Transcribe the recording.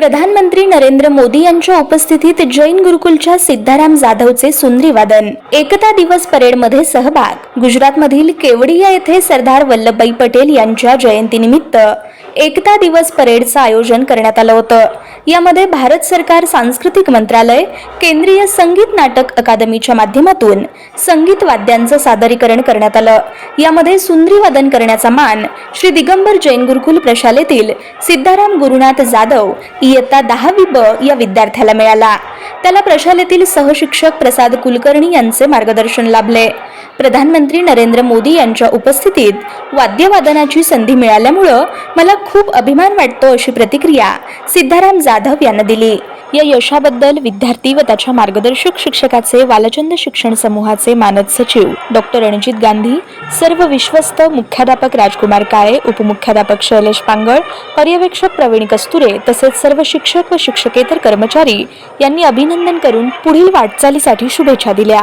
प्रधानमंत्री नरेंद्र मोदी यांच्या उपस्थितीत जैन गुरुकुलच्या सिद्धाराम जाधवचे सुंदरी वादन एकता दिवस परेडमध्ये सहभाग. गुजरातमधील केवडिया येथे सरदार वल्लभभाई पटेल यांच्या जयंतीनिमित्त एकता दिवस परेडचं आयोजन करण्यात आलं होतं. यामध्ये भारत सरकार सांस्कृतिक मंत्रालय केंद्रीय संगीत नाटक अकादमीच्या माध्यमातून संगीत वाद्यांचं सादरीकरण करण्यात आलं. यामध्ये सुंदरी वादन करण्याचा मान श्री दिगंबर जैन गुरुकुल प्रशालेतील सिद्धाराम गुरुनाथ जाधव इयत्ता दहावी ब या विद्यार्थ्याला मिळाला. त्याला प्रशालेतील सहशिक्षक प्रसाद कुलकर्णी यांचे मार्गदर्शन लाभले. प्रधानमंत्री नरेंद्र मोदी यांच्या उपस्थितीत वाद्यवादनाची संधी मिळाल्यामुळं मला खूप अभिमान वाटतो अशी प्रतिक्रिया सिद्धाराम जाधव यांना दिली. या यशाबद्दल विद्यार्थी व त्याच्या मार्गदर्शक शिक्षकाचे वालचंद शिक्षण समूहाचे मानद सचिव डॉक्टर रणजित गांधी सर्व विश्वस्त मुख्याध्यापक राजकुमार काळे उपमुख्याध्यापक शैलेश पांगळ पर्यवेक्षक प्रवीण कस्तुरे तसेच सर्व शिक्षक व शिक्षकेतर कर्मचारी यांनी अभिनंदन करून पुढील वाटचालीसाठी शुभेच्छा दिल्या.